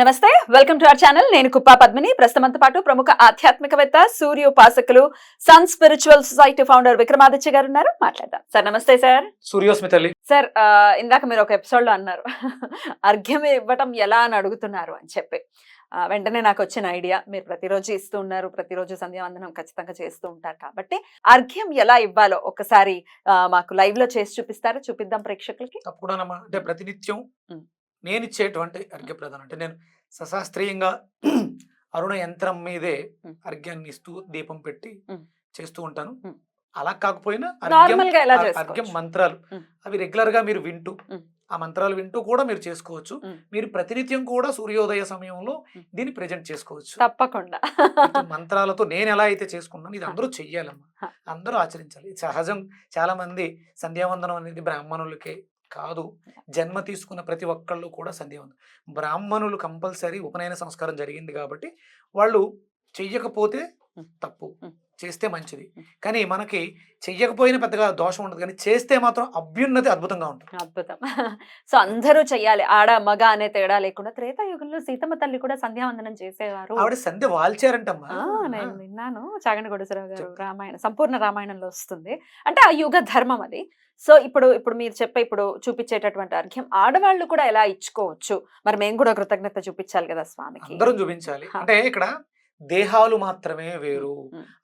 నమస్తే welcome to our channel. నేను కుప్పా పద్మిని. ప్రస్తుతంతో పాటు ప్రముఖ ఆధ్యాత్మికవేత్త సూర్య ఉపాసకులు Sun Spiritual Society founder Vikramaditya garu ఉన్నారు. మాట్లాడదాం. సార్ నమస్తే సార్. సూర్యోస్మి తల్లి. సార్ ఇందాక మీరు ఒక ఎపిసోడ్లో అన్నారు అర్ఘ్యం ఇవ్వటం ఎలా అని అడుగుతున్నారు అని చెప్పి. వెంటనే నాకు వచ్చిన ఐడియా మీరు ప్రతిరోజు ఇస్తూ ఉన్నారు ప్రతిరోజు సంధ్యావందనం ఖచ్చితంగా చేస్తూ ఉంటారు కాబట్టి అర్ఘ్యం ఎలా ఇవ్వాలో ఒకసారి మాకు లైవ్లో చేసి చూపిస్తారా? చూపిద్దాం ప్రేక్షకులకి. తప్పకుండానమ్మా అంటే ప్రతినిత్యం. నేను ఇచ్చేటువంటి అర్ఘ్యప్రదానం అంటే నేను సశాస్త్రీయంగా అరుణ యంత్రం మీదే. అర్ఘ్యాన్ని ఇస్తూ దీపం పెట్టి. చేస్తూ ఉంటాను. అలా కాకపోయినా అర్ఘ్యం మంత్రాలు. అవి రెగ్యులర్గా మీరు వింటూ. ఆ మంత్రాలు వింటూ కూడా మీరు చేసుకోవచ్చు. మీరు ప్రతినిత్యం కూడా సూర్యోదయ సమయంలో. దీన్ని ప్రజెంట్ చేసుకోవచ్చు తప్పకుండా మంత్రాలతో నేను ఎలా అయితే చేసుకున్నాను ఇది అందరూ చెయ్యాలమ్మా. అందరూ ఆచరించాలి సహజం చాలా మంది సంధ్యావందనం అనేది బ్రాహ్మణులకే కాదు జన్మ తీసుకున్న ప్రతి ఒక్కళ్ళు కూడా సంధ్యావందనం బ్రాహ్మణులు కంపల్సరీ ఉపనయన సంస్కారం జరిగింది కాబట్టి వాళ్ళు చెయ్యకపోతే. తప్పు. చేస్తే మంచిది. కానీ మనకి చెయ్యకపోయినా పెద్దగా దోషం ఉండదు. కానీ చేస్తే మాత్రం అభ్యున్నతి అద్భుతంగా ఉంటుంది. అద్భుతం. సో అందరూ చెయ్యాలి. ఆడ మగ అనే తేడా లేకుండా త్రేతాయుగంలో సీతమ్మ తల్లి కూడా సంధ్యావందనం చేసేవారు. ఆవిడ సంధ్య వాల్చారంటమ్మా. నేను విన్నాను. చాగంటి గొడసరావు గారు రామాయణ సంపూర్ణ రామాయణంలో వస్తుంది. అంటే ఆ యుగ ధర్మం అది. సో ఇప్పుడు ఇప్పుడు మీరు చెప్పే ఇప్పుడు చూపించేటటువంటి అర్ఘ్యం ఆడవాళ్ళు కూడా ఎలా ఇచ్చుకోవచ్చు? మరి మేము కూడా కృతజ్ఞత చూపించాలి కదా స్వామికి. అందరం చూపించాలి. అంటే ఇక్కడ దేహాలు మాత్రమే వేరు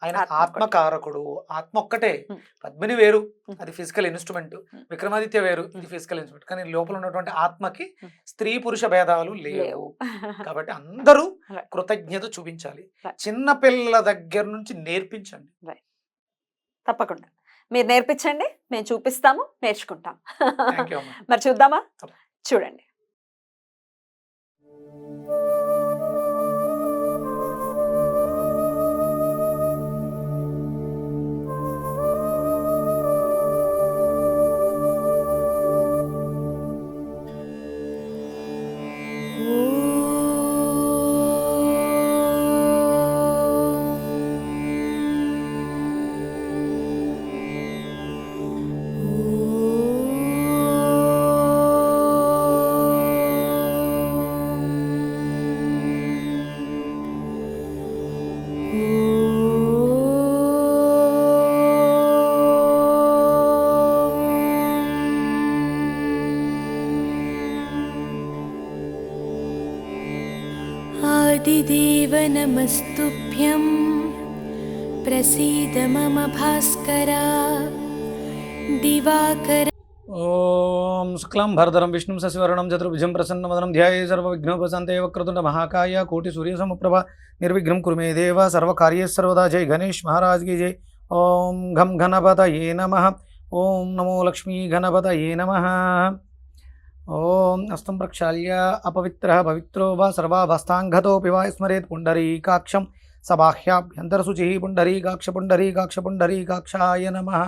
ఆయన ఆత్మ ఆత్మకారకుడు ఆత్మ ఒక్కటే. పద్మిని వేరు. అది ఫిజికల్ ఇన్స్ట్రుమెంట్. విక్రమాదిత్య వేరు ఇది. ఫిజికల్ ఇన్స్ట్రుమెంట్ కానీ లోపల ఉన్నటువంటి ఆత్మకి. స్త్రీ పురుష భేదాలు లేవు కాబట్టి అందరూ. కృతజ్ఞత చూపించాలి. చిన్న పిల్లల దగ్గర నుంచి నేర్పించండి తప్పకుండా మీరు నేర్పించండి మేము చూపిస్తాము నేర్చుకుంటాం మరి చూద్దామా. చూడండి नमस्तुभ्यं प्रसीद मम भास्करा, दिवाकर। ॐ शुक्लां भरधरं विष्णुं शशिवर्णं चतुर्भुजं प्रसन्नवदनं, ध्याये एव वक्रतुण्ड महाकाय कोटि कोटिसूर्यसमप्रभा, निर्विघ्नं कुरु मे देव सर्वदा जय गणेश महाराज की जय। ॐ घं घनपतये नमः। ओम नमो लक्ष्मी घनपतये नमः। ఓం అస్తం ప్రక్షాళ్య అపవిత్ర పవిత్రో వా సర్వాభస్తాంగతోపి వా స్మరేత్ పుండరీకాక్షం సబాహ్యాభ్యంతరశుచి పుండరీకాక్ష పుండరీకాక్ష పుండరీకాక్షాయ నమః.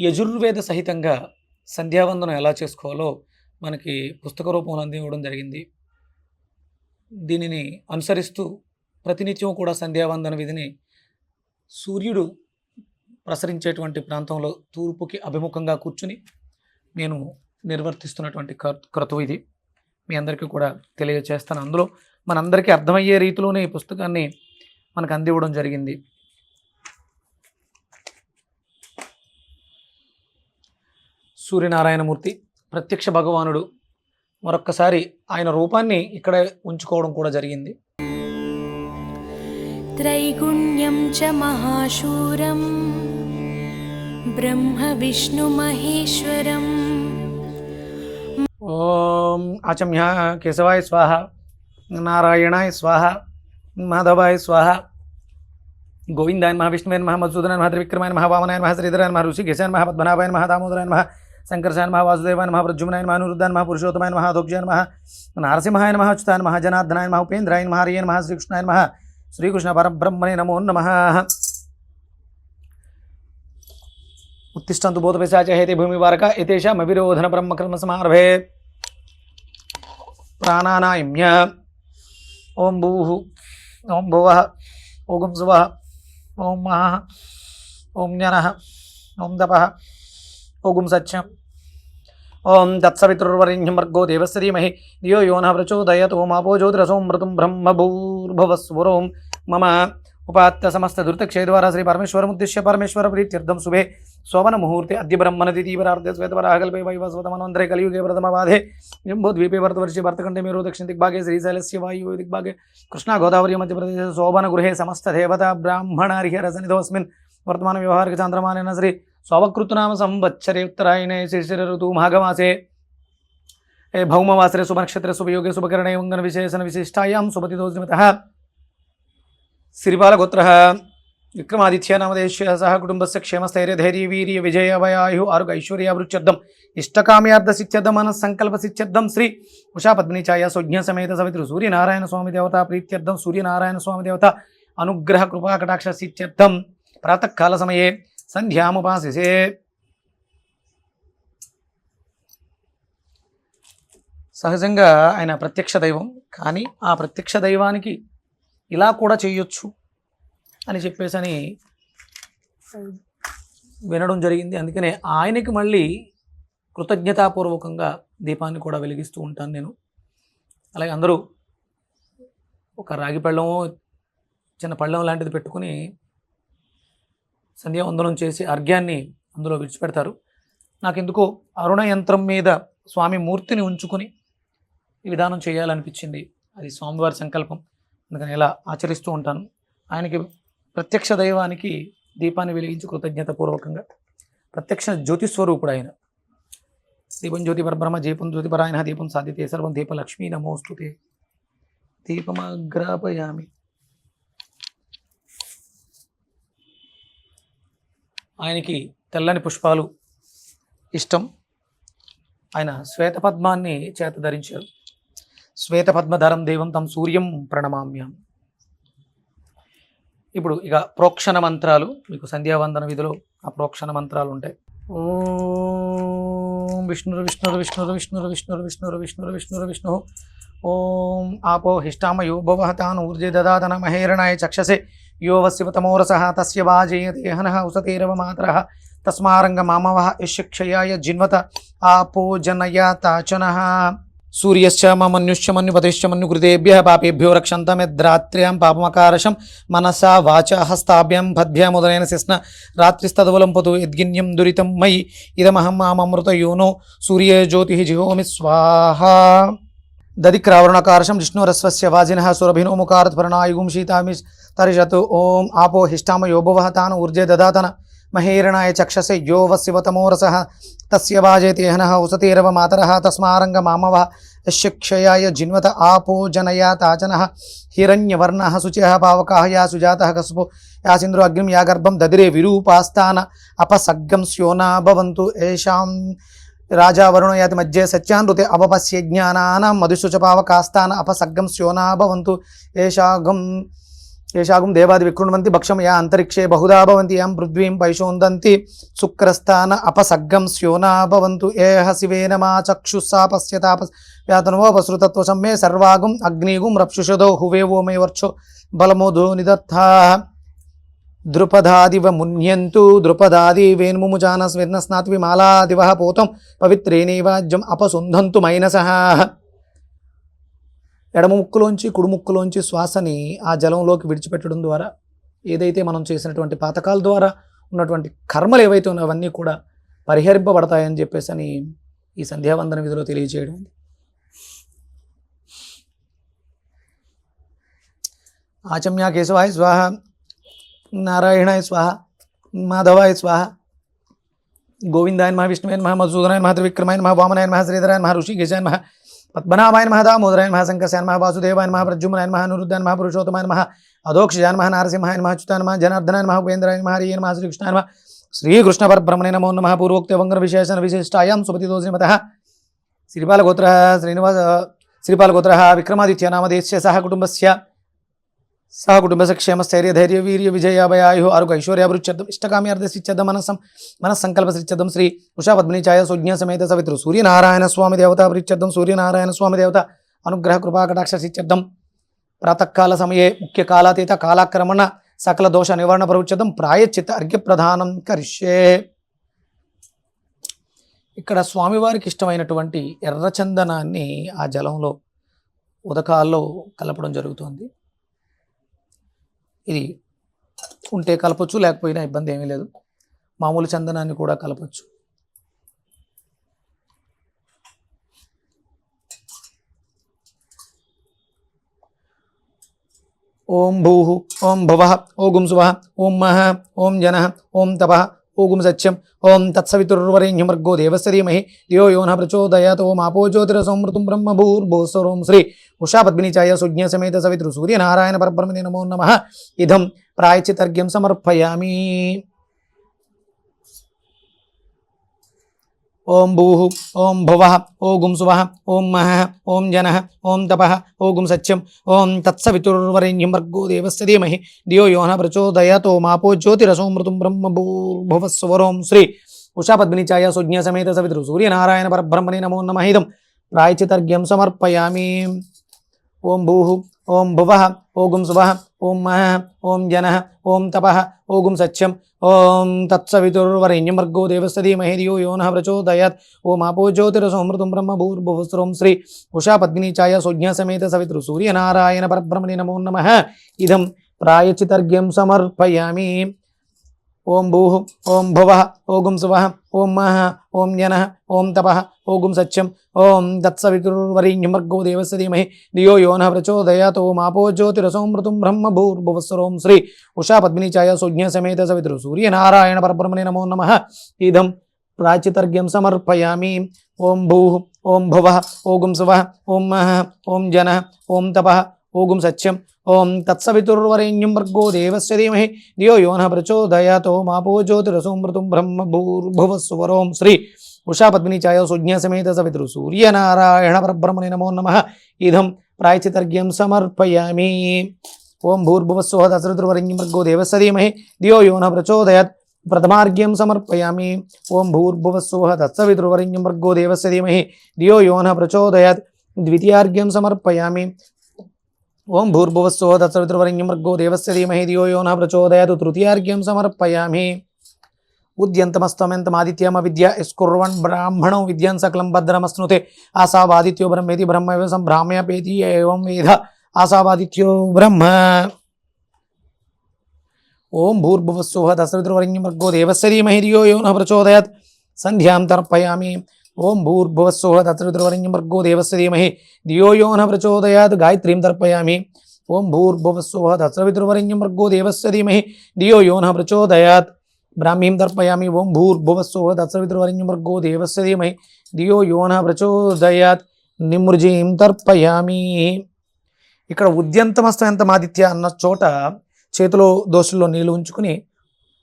యజుర్వేద సహితంగా సంధ్యావందనం ఎలా చేసుకోవాలో మనకి పుస్తక రూపంలో అందివ్వడం జరిగింది. దీనిని అనుసరిస్తూ ప్రతినిత్యం కూడా సంధ్యావందన విధిని సూర్యుడు ప్రసరించేటువంటి ప్రాంతంలో తూర్పుకి అభిముఖంగా కూర్చుని నేను నిర్వర్తిస్తున్నటువంటి క్రతువు ఇది. మీ అందరికీ కూడా తెలియజేస్తాను. అందులో మనందరికీ అర్థమయ్యే రీతిలోనే ఈ పుస్తకాన్ని మనకు అందివ్వడం జరిగింది. సూర్యనారాయణమూర్తి ప్రత్యక్ష భగవానుడు మరొక్కసారి ఆయన రూపాన్ని ఇక్కడ ఉంచుకోవడం కూడా జరిగింది. त्रैगुण्यं च महाशूरम् ब्रह्मविष्णुमहेश्वरम्। ॐ आचम्य केशवाय स्वाहा, नारायणाय स्वाहा, माधवाय स्वाहा गोविंदायन महाविष्णुवैन महा मधुसूदनायन महा त्रिविक्रमायन महा वामनायन महा श्रीधरायन महा ऋषिकेशायन महा पद्मनाभायन महा दामोदरायन महा शंकरशायन महा वासुदेवायन महा प्रजुम्नायन महा अनुरुद्धायन महा पुरुषोत्तमायन नारसिंहायन महा अच्युतायन महा उपेन्द्रायन महा हरियन महा శ్రీకృష్ణ పరబ్రహ్మణే नमो नम। उत्तिष्ठन्तु बोधपिशाचहेति भूमिवारक ब्रह्मकर्म सरभे प्राणानायम्य। ॐ भूः, ॐ भुवः ॐ सुवः, ॐ महः, ॐ ज्ञनः, ॐ तपः ॐ सत्यम्। ఓం సత్యం దేవశ్రీమహి తత్సవితుర్వరిణ్యం వర్గో దేవస్య ధీమహి ధియో యో నః ప్రచోదయత్ ఓమాపో జ్యోతిరసోమృతం బ్రహ్మభూర్భువస్వరోం మమ ఉపాత్త సమస్త దురితక్షయ ద్వారా శ్రీ పరమేశ్వరముద్దిశ్య పరమేశ్వర ప్రీత్యర్థం శుభే శోభన ముహూర్తే అద్య బ్రహ్మణతి తీవ్రార్ధ శ్వేతవరాహకల్పే వైవస్వతమనంతరే కలియుగే ప్రథమ బాధే జంబోద్వీపే భరతవర్షి భర్తకంఠే మీరు దక్షిణ దిగ్భాగే శ్రీశైలస్య వాయు దిగ్భాగే కృష్ణా గోదావరి మధ్యప్రదేశ శోభన గృహే సమస్త దేవత దేవతా బ్రాహ్మణారిహరసనిధోస్మిన్ వర్తమాన వ్యవహారిక చాంద్రమానేన శ్రీ సోమకృతునామ సంవత్సరే ఉత్తరాయణే శిశిర ఋతు మాఘమాసే ఏ భౌమవాసరే శుభనక్షత్ర శుభయోగే శుభకరణే వంగన విశేషణ విశిష్టాయాం శుభతిదోజనిమిత శ్రీపాలగోత్ర విక్రమాదిత్యనామదేశ్య సహ కుటుంబస్య క్షేమస్థైర్య ధైర్య వీర్య విజయవయాయు ఆరుగ ఐశ్వర్యాభివృద్ధ్యర్థం ఇష్టకామ్యార్థ సిత్యర్థం మనస్సంకల్ప సంకల్ప సిత్యర్థం శ్రీ ఉషా పద్మిని ఛాయ సుజ్ఞ సమేత సవితృ సూర్యనారాయణ స్వామి దేవత ప్రీత్యర్థం సూర్యనారాయణ స్వామి దేవత అనుగ్రహ కృపాకటాక్ష సిత్యర్థం ప్రాతకాల సమయే సంధ్యాముపాసిసే సహజంగా ఆయన ప్రత్యక్ష దైవం కానీ ఆ ప్రత్యక్ష దైవానికి ఇలా కూడా చేయొచ్చు అని చెప్పేసి అని వినడం జరిగింది. అందుకనే ఆయనకి మళ్ళీ కృతజ్ఞతాపూర్వకంగా దీపాన్ని కూడా వెలిగిస్తూ ఉంటాను నేను. అలాగే అందరూ ఒక రాగి పళ్ళము చిన్న పళ్ళెం లాంటిది పెట్టుకుని సంధ్యావందనం చేసి అర్ఘ్యాన్ని అందులో విడిచిపెడతారు. నాకెందుకో అరుణ యంత్రం మీద స్వామి మూర్తిని ఉంచుకుని ఈ విధానం చేయాలనిపించింది. అది స్వామివారి సంకల్పం. అందుకని ఇలా ఆచరిస్తూ ఉంటాను. ఆయనకి ప్రత్యక్ష దైవానికి దీపాన్ని వెలిగించి కృతజ్ఞత పూర్వకంగా ప్రత్యక్ష జ్యోతిస్వరూపుడు ఆయన దీపం జ్యోతి పరబ్రహ్మ దీపం జ్యోతి పరాయణ దీపం సాధితే సర్వం దీప లక్ష్మీ నమోస్తుతే. దీపమాగ్రాపయామి. ఆయనకి తెల్లని పుష్పాలు ఇష్టం. ఆయన శ్వేతపద్మాన్ని చేత ధరించారు. శ్వేతపద్మధరం దేవం తం సూర్యం ప్రణమామ్యం. ఇప్పుడు ఇక ప్రోక్షణ మంత్రాలు. మీకు సంధ్యావందన విధిలో ఆ ప్రోక్షణ మంత్రాలు ఉంటాయి. ఓం విష్ణురు విష్ణురు విష్ణురు విష్ణురు విష్ణురు విష్ణురు విష్ణురు విష్ణురు విష్ణు. ఓం ఆపో హిష్టామయో భవ తాను ఊర్జే దదాతన మహేరణాయ చక్షసే. యోవశివతమోరస తస్య వాజయదేహన ఉసతేరవ మాతర తస్మారంగ మామవ యశక్షయాయ జిన్వత ఆపోజనయాతాచన సూర్యశ్చ మన్యుశ్చ మన్యుపతిశ్చ మన్యు కృతేభ్య పాపేభ్యో రక్షంతమిద్రాత్ర్యాం పాపమకారశం మనసా వాచ హస్తాభ్యాం పద్భ్యాముదలైన శిస్న రాత్రిస్తదవలంపతు యద్గిన్యం దురితం మయి ఇదమహం మామృత యోనో సూర్యజ్యోతి జిహోమి స్వాహా దదిక్రావరుణకారశం జిష్ణురస్వస్య వాజిన సురభినోముఖారత్ ప్రణాయుగుం సీతామి తరిషత్ ఓం ఆపో హిష్టామ యోభవ తాను ఊర్జే దదాతన మహీరణాయ చక్షసే యో వశివతమోరస తస్య వాజేతి హనః ఉసతీరవ మాతర తస్మారంగ మామవ శిక్షయాయ జిన్వత ఆపో జనయా తాచనः హిరణ్యవర్ణः శుచిः పావకాः యా కసుపు యా సింధు అగ్నిం యా గర్భం దదిరే విరూపాస్థాన అపసగ్గం స్యోనా భవంతు ఏషాం రాజా వరుణ యాతి మధ్య సత్యానృతే అవపస్య జ్ఞానానాం మధుశుచ పావకాస్థాన అపసగ్గం స్యోనా భవంతు ఏషాగం ఏషాగం దేవాది వికృణవంతి భక్షం యా అంతరిక్షే బహుదా భవంతి యాం పృథ్వీం పైశోందంతి శుక్రస్థాన అపసగ్గం స్యోనాభవంతు ఏహ శివేన మా చక్షుస్సా పశ్యతాప వ్యాతనవోపసృతత్వ సమ్మే సర్వాగుం అగ్నిగుం రప్షుషదో హువేవో మే వర్చో బలమోధో నిదత్తా ద్రుపదాదివ మున్యంతు ద్రుపదాది వేన్ముముజాన స్వర్ణస్నాత్వి మాలాదివ పూతం పవిత్రేణైవాజ్యం అపసుంధంతు మైనసః. ఎడమ ముక్కులోంచి కుడిముక్కులోంచి శ్వాసని ఆ జలంలోకి విడిచిపెట్టడం ద్వారా ఏదైతే మనం చేసినటువంటి పాతకాల ద్వారా ఉన్నటువంటి కర్మలు ఏవైతే ఉన్నాయో అవన్నీ కూడా పరిహరింపబడతాయని చెప్పేసి అని ఈ సంధ్యావందన విధిలో తెలియజేయడం ఆచమ్య కేశవాయ స్వాహ నారాయణాయ స్వాహ మాధవాయ స్వాహ గోవిందాయన్ నమ విష్ణువే నమ మధుసూదనాయ నమ త్రివిక్రమాయ వామనాయన్ వామనాయ నమ శ్రీధరాయ మహా ఋషికేశాయ మహా పద్మనాభాయ నమ దామోదరాయ నమ సంకర్షాయ నమ వాసుదేవాయ నమ ప్రద్యుమ్నాయ నమ అనురుద్ధాయ నమ పురుషోత్తమాయ నమ అధోక్షజాయ నమ నారసింహాయ నమ అచ్యుతాయ నమ జనార్దనాయ నమ ఉపేంద్రాయ నమ హరియ నమ శ్రీకృష్ణాయ నమ శ్రీకృష్ణ పరబ్రహ్మణే నమో నమ పూర్వోక్త వంగర విశేషణ విశిష్టాయాం సుపతితో శ్రీమత శ్రీపాలగోత్ర శ్రీనివాస శ్రీపాలగోత్ర విక్రమాదిత్య నామదేశ్య సహ కుటుంబస్య సహ కుటుంబస్య క్షేమస్థైర్య ధైర్య వీర్య విజయాభయాయు ఆరోగ్య ఐశ్వర్యాభివృద్ధ్యర్థం మన సంకల్ప మనస్సంకల్పసిత్యర్థం శ్రీ ఉషా పద్మినిచాయ సుజ్ఞ సమేత సవితృ సూర్యనారాయణ స్వామి దేవత ప్రీత్యర్థం సూర్యనారాయణ స్వామి దేవత అనుగ్రహ కృపాకటాక్ష సిత్యర్థం ప్రాతకాల సమయే ముఖ్య కాలాతీత కాలాక్రమణ సకల దోష నివారణ ప్రవృచ్చతం ప్రాయచిత అర్ఘ్య ప్రధానం కరిష్యే ఇక్కడ స్వామివారికి ఇష్టమైనటువంటి ఎర్రచందనాన్ని ఆ జలంలో ఉదకాల్లో కలపడం జరుగుతుంది. ఇది ఉంటే కలపచ్చు లేకపోయినా ఇబ్బంది ఏమీ లేదు. మామూలు చందనాన్ని కూడా కలపచ్చు. ఓం భూ ఓం భువ ఓ శువ ఓం మహ ఓం జన ఓం తప ఓగుం సత్యం ఓం తత్సవితుర్వరేణ్యమర్గో దేవస్య ధీమహి ధియో యో న ప్రచోదయాత్ ఓం ఆపో జ్యోతిరసమృతం బ్రహ్మ శ్రీ ఉషా పద్మినిచాయ సుజ్ఞ సమేత సవితృ సూర్యనారాయణ పరబ్రహ్మణే నమో నమ ఇదం ప్రాయచితర్ఘ్యం సమర్పయామి ఓం భూ ఓం భువ ఓగుం శువ ఓం మహ ఓం జన ఓం తప ఓగుం సత్యం ఓం తత్సవితుర్వరేణ్యం భర్గో దేవస్య ధీమహి ధియో యోన ప్రచోదయతో మాపో జ్యోతిరసోమృతం బ్రహ్మ భూర్భువస్వరోం శ్రీ ఉషా పద్మినిచాయ సుజ్ఞ సమేత సవితృ సూర్యనారాయణ పరబ్రహ్మణి నమో నమహిదం ప్రాయచితర్ఘ్యం సమర్పయామి. ఓం భూ ఓం భువ ఓగుం శువ ఓం మహ ఓం జన ఓం తప ఓగుం సత్యం ఓం తత్సవితుర్వరేణ్యం భర్గో దేవస్య ధీమహి ధియో యో నః ప్రచోదయాత్ ఓం ఆపో జ్యోతిరసమృతం బ్రహ్మ భూర్భువస్వరం శ్రీ ఉషా పద్మినీచాయ సుజ్ఞ సవితృ సూర్యనారాయణ పరబ్రహ్మణి నమో నమ. ఇదం ప్రాయచితర్ఘ్యం సమర్పయామి. ఓం భూ ఓం భువ ఓగుం శువ ఓం మహ ఓం జన ఓం తప ఓగుం సత్యం ఓం తత్సవితుర్వరేణ్యం దేవస్య ధీమహి ధియో యో నః ప్రచోదయాత్ ఓం ఆపో జ్యోతిరసోమృతం బ్రహ్మ భూర్భువస్వరం శ్రీ ఉషా పద్మినీచాయ సుజ్ఞ సమేత సవితృ సూర్యనారాయణ పరబ్రహ్మణే నమో నమ. ఇదం ప్రాచితర్ఘ్యం సమర్పయామి. ఓం భూ ఓం భువ ఓగుం శువ ఓం మహ ఓం జన ఓం తప ఓగుం సత్యం ఓం తత్సవితుర్వరేణ్యం భర్గో దేవస్య ధీమహి ధియో యో నః ప్రచోదయాత్ ఓం ఆపో జ్యోతిరసోమృతం బ్రహ్మ భూర్భువస్వరం శ్రీ ఉషా పద్మినిచాయ సుజ్ఞ సమేత సవితృ సూర్యనారాయణ పరబ్రహ్మణే నమో నమ ఇదం ప్రాయచితర్ఘ్యం సమర్పయామి ఓం భూర్భువస్వహ తత్సవితుర్వరేణ్యం భర్గో దేవస్య ధీమహి ధియో యో నః ప్రచోదయాత్ ప్రథమార్ఘ్యం సమర్పయామి ఓం భూర్భువస్వహ తత్సవితుర్వరేణ్యం భర్గో దేవస్య ధీమహి ధియో యో నః ప్రచోదయాత్ ద్వితీయార్ఘ్యం సమర్పయామి ఓం భూర్భువస్వహ తత్సవితుర్వరేణ్యం భర్గో దేవస్య ధీమహి ధియో యో నః ప్రచోదయాత్ తృతీయార్ఘ్యం సమర్పయామి ఉద్యంతమస్తమెంతమాదిత్యమ విద్య యస్కుర్వన్ బ్రాహ్మణం విద్యాన్ సకలం భద్రమస్నుతే ఆశావాదిత్యో బ్రహ్మేతి బ్రహ్మ సంభ్రామ్యపేతి ఏవం వేద ఆశావాదిత్యో బ్రహ్మ ఓం భూర్భువస్సుహ దశరథుర్వరణ్యం వర్గో దేవస్య ధీమహి ధియో యో నః ప్రచోదయాత్ సంధ్యాం తర్పయామి ఓం భూర్భువస్సుహ దశరథుర్వరణ్యం వర్గో దేవస్య ధీమహి ధియో యో నః ప్రచోదయాత్ గాయత్రీం తర్పయామి ఓం భూర్భువస్సుహ దశరథుర్వరణ్యం వర్గో దేవస్య ధీమహి ధియో యో ప్రచోదయాత్ బ్రాహ్మీం తర్పయామి ఓం భూర్భువస్సుహ దశరథుర్వరణ్యం వర్గో దేవస్య ధీమహి ధియో యో నః ప్రచోదయాత్ నిమృజీం తర్పయామి ఇక్కడ ఉద్యంతమస్తమంతమాదిత్య అన్న చోట చేతిలో దోషుల్లో నీళ్ళు ఉంచుకుని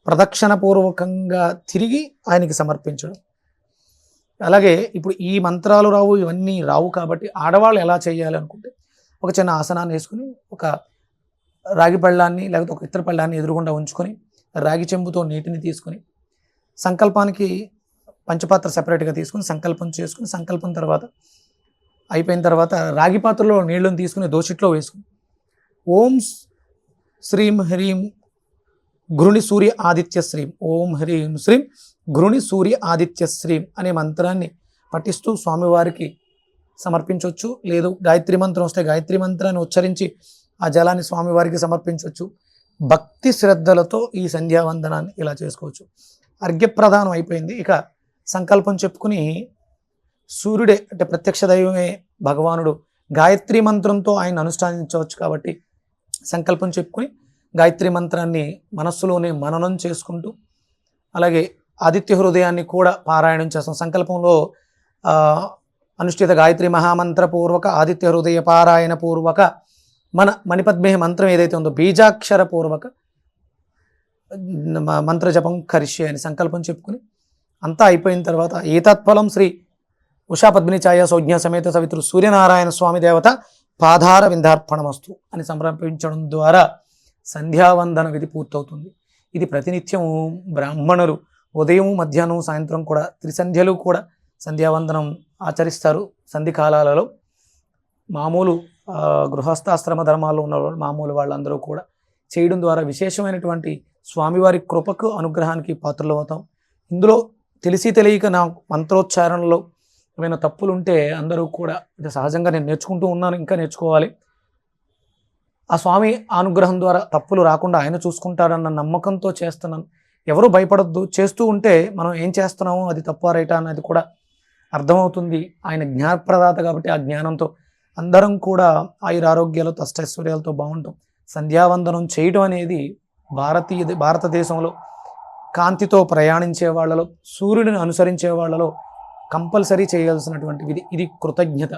ప్రదక్షిణపూర్వకంగా తిరిగి ఆయనకి సమర్పించడం. అలాగే ఇప్పుడు ఈ మంత్రాలు రావు ఇవన్నీ రావు కాబట్టి ఆడవాళ్ళు ఎలా చేయాలి అనుకుంటే ఒక చిన్న ఆసనాన్ని వేసుకుని ఒక రాగి పళ్ళాన్ని లేకపోతే ఒక ఇతర పళ్ళాన్ని ఎదురుగుండా ఉంచుకొని రాగి చెంబుతో నీటిని తీసుకొని సంకల్పానికి పంచపాత్ర సెపరేట్గా తీసుకుని సంకల్పం చేసుకుని సంకల్పం తర్వాత అయిపోయిన తర్వాత రాగి పాత్రలో నీళ్ళని తీసుకుని దోషిట్లో వేసుకుని ఓం శ్రీం హ్రీం గృణి సూర్య ఆదిత్య శ్రీం. ఓం హ్రీం శ్రీం. గృణి సూర్య ఆదిత్య శ్రీం అనే మంత్రాన్ని పఠిస్తూ స్వామివారికి సమర్పించవచ్చు లేదు గాయత్రి మంత్రం వస్తే గాయత్రి మంత్రాన్ని ఉచ్చరించి ఆ జలాన్ని స్వామివారికి సమర్పించవచ్చు భక్తి శ్రద్ధలతో ఈ సంధ్యావందనాన్ని ఇలా చేసుకోవచ్చు. అర్ఘ్యప్రధానం అయిపోయింది. ఇక సంకల్పం చెప్పుకుని సూర్యుడే అంటే ప్రత్యక్ష దైవమే భగవానుడు గాయత్రి మంత్రంతో ఆయన అనుష్ఠానించవచ్చు కాబట్టి సంకల్పం చెప్పుకొని గాయత్రి మంత్రాన్ని మనస్సులోనే మననం చేసుకుంటూ అలాగే ఆదిత్య హృదయాన్ని కూడా పారాయణం చేస్తాం. సంకల్పంలో అనుష్ఠిత గాయత్రి మహామంత్ర పూర్వక ఆదిత్య హృదయ పారాయణ పూర్వక మన మణిపద్మే మంత్రం ఏదైతే ఉందో బీజాక్షర పూర్వక మ- మంత్ర జపం కరిష్యే అని సంకల్పం చెప్పుకుని అంతా అయిపోయిన తర్వాత ఏతత్ఫలం శ్రీ ఉషా పద్మిని ఛాయ సౌజ్ఞ సమేత సవితృ సూర్యనారాయణ స్వామి దేవత పాధార విందార్పణమస్తు అని సమర్పించడం ద్వారా సంధ్యావందన విధి పూర్తవుతుంది. ఇది ప్రతినిత్యం బ్రాహ్మణులు ఉదయం మధ్యాహ్నం సాయంత్రం కూడా త్రిసంధ్యలు కూడా సంధ్యావందనం ఆచరిస్తారు. సంధికాలాలలో మామూలు గృహస్థాశ్రమ ధర్మాల్లో ఉన్న వాళ్ళు- మామూలు వాళ్ళందరూ కూడా చేయడం ద్వారా విశేషమైనటువంటి స్వామివారి కృపకు అనుగ్రహానికి పాత్రలు అవుతాం. ఇందులో తెలిసి తెలియక నా మంత్రోచ్చారణలో ఏమైనా తప్పులు ఉంటే అందరూ కూడా ఇది సహజంగా నేను నేర్చుకుంటూ ఉన్నాను ఇంకా నేర్చుకోవాలి. ఆ స్వామి అనుగ్రహం ద్వారా తప్పులు రాకుండా ఆయన చూసుకుంటాడన్న నమ్మకంతో చేస్తున్నాను. ఎవరు భయపడద్దు. చేస్తూ ఉంటే మనం ఏం చేస్తున్నామో అది తప్ప రైటా అన్నది కూడా అర్థమవుతుంది. ఆయన జ్ఞానప్రదాత కాబట్టి ఆ జ్ఞానంతో అందరం కూడా ఆయుర ఆరోగ్యాలతో అష్టైశ్వర్యాలతో బాగుంటాం. సంధ్యావందనం చేయడం అనేది భారతీయ భారతదేశంలో కాంతితో ప్రయాణించే వాళ్ళలో సూర్యుడిని అనుసరించే వాళ్ళలో కంపల్సరీ చేయాల్సినటువంటి ఇది ఇది కృతజ్ఞత.